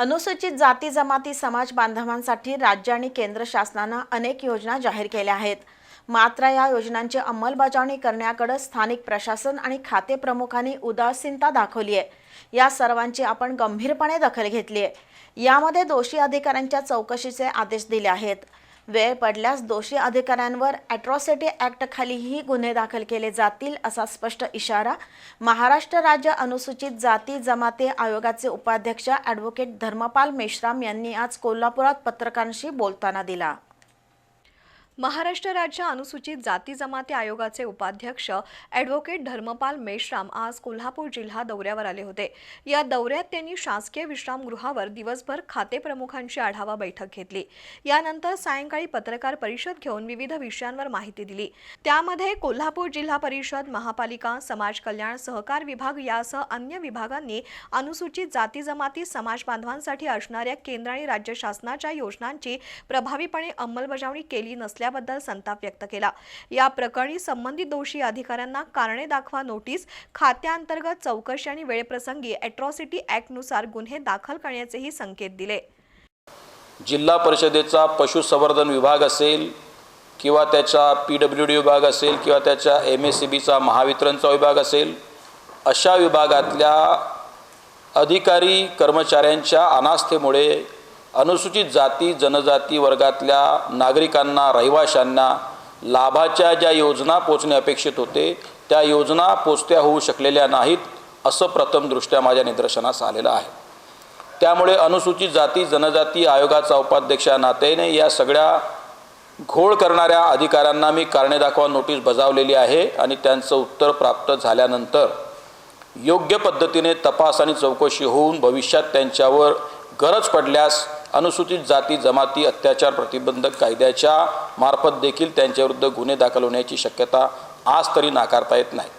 अनुसूचित जाती जमाती समाज बांधवांसाठी राज्य आणि केंद्र शासनानं अनेक योजना जाहीर केल्या आहेत. मात्र या योजनांची अंमलबजावणी करण्याकडे स्थानिक प्रशासन आणि खाते प्रमुखांनी उदासीनता दाखवली आहे. या सर्वांची आपण गंभीरपणे दखल घेतली आहे. यामध्ये दोषी अधिकाऱ्यांच्या चौकशीचे आदेश दिले आहेत. वेळ पडल्यास दोषी अधिकाऱ्यांवर अॅट्रॉसिटी ॲक्टखालीही गुन्हे दाखल केले जातील असा स्पष्ट इशारा महाराष्ट्र राज्य अनुसूचित जाती जमाती आयोगाचे उपाध्यक्ष ॲडव्होकेट धर्मपाल मेश्राम यांनी आज कोल्हापुरात पत्रकारांशी बोलताना दिला. महाराष्ट्र राज्य अनुसूचित जाती जमाती आयोगाचे उपाध्यक्ष ॲडव्होकेट धर्मपाल मेश्राम आज कोल्हापूर जिल्हा दौऱ्यावर आले होते. या दौऱ्यात त्यांनी शासकीय विश्रामगृहावर दिवसभर खाते प्रमुखांची आढावा बैठक घेतली. यानंतर सायंकाळी पत्रकार परिषद घेऊन विविध विषयांवर माहिती दिली. त्यामध्ये कोल्हापूर जिल्हा परिषद महापालिका समाज कल्याण सहकार विभाग यासह अन्य विभागांनी अनुसूचित जाती जमाती समाज बांधवांसाठी असणाऱ्या केंद्र आणि राज्य शासनाच्या योजनांची प्रभावीपणे अंमलबजावणी केली नसल्याबद्दल संताप व्यक्त केला. या प्रकरणी संबंधित दोषी अधिकाऱ्यांना कारणे दाखवा नोटीस खात्याअंतर्गत चौकशी आणि वेळप्रसंगी अॅट्रॉसिटी ऍक्टनुसार गुन्हे दाखल करण्याचेही संकेत दिले. जिल्हा परिषदेचा पशुसंवर्धन विभाग असेल किंवा त्याचा पी डब्ल्यू डी विभाग असेल किंवा त्याच्या एम एस सी बीचा महावितरणचा विभाग असेल अशा विभागातल्या अधिकारी कर्मचाऱ्यांच्या अनास्थेमुळे अनुसूचित जाती जनजाती वर्गातल्या नागरिकांना रहिवाशांना लाभाच्या ज्या योजना पोचणे अपेक्षित होते त्या योजना पोचत्या होऊ शकलेल्या नाहीत असं प्रथमदृष्ट्या माझ्या निदर्शनास आलेलं आहे. त्यामुळे अनुसूचित जाती जनजाती आयोगाचा उपाध्यक्ष नात्याने या सगळ्या घोळ करणाऱ्या अधिकाऱ्यांना मी कारणे दाखवा नोटीस बजावलेली आहे आणि त्यांचं उत्तर प्राप्त झाल्यानंतर योग्य पद्धतीने तपास आणि चौकशी होऊन भविष्यात त्यांच्यावर गरज पडल्यास अनुसूचित जाती जमाती अत्याचार प्रतिबंधक कायद्याच्या मार्फत देखील त्यांच्याविरुद्ध गुन्हे दाखल होण्याची शक्यता आज तरी नाकारता येत नाही.